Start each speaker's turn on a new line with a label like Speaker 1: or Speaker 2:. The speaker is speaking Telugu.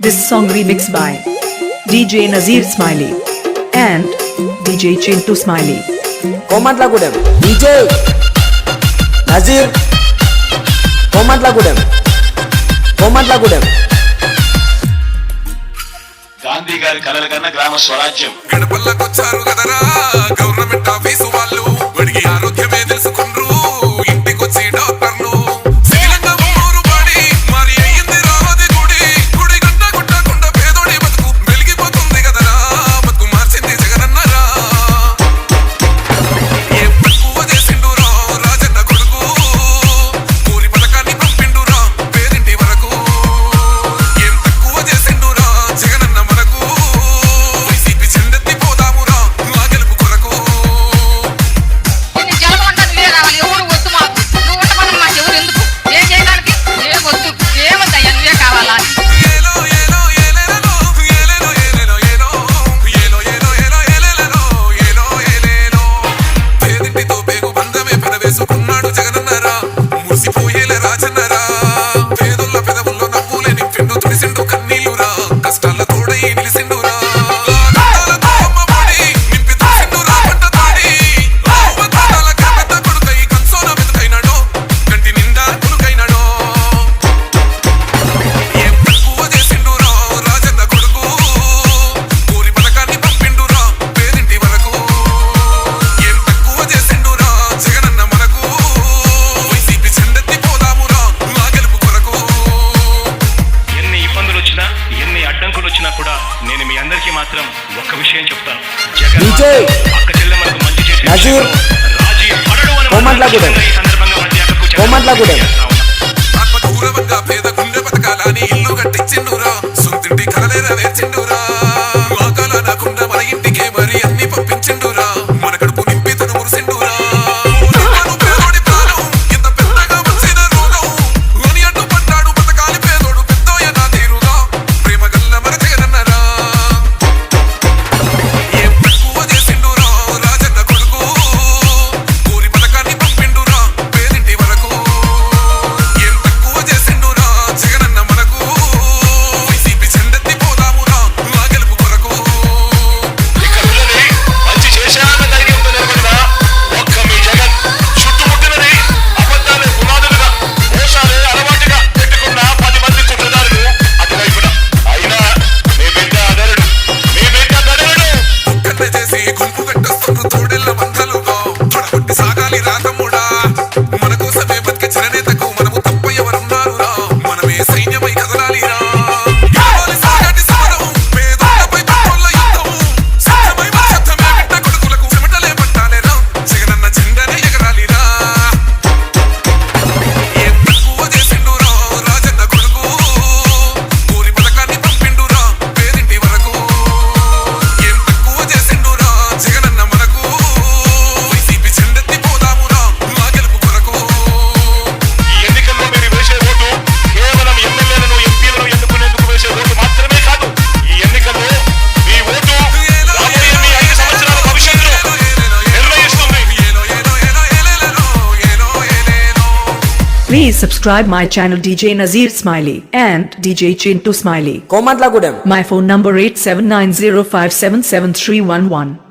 Speaker 1: This song remixed by DJ Nazir Smiley and DJ Chintu Smiley.
Speaker 2: Komatla Gudem DJ Nazir Komatla Gudem Komatla Gudem
Speaker 3: Gandhi గారి కలలు కన్నా గ్రామ స్వరాజ్యం.
Speaker 4: గడపల్లాకొచ్చారు కదరా.
Speaker 3: అందరికీ మాత్రం ఒక విషయం చెప్తాను.
Speaker 4: పేద గుండె పథకాలని ఇల్లు కట్టించిండు
Speaker 1: Please subscribe my channel DJ Nazir Smiley and DJ Chintu Smiley. My phone number 8790577311.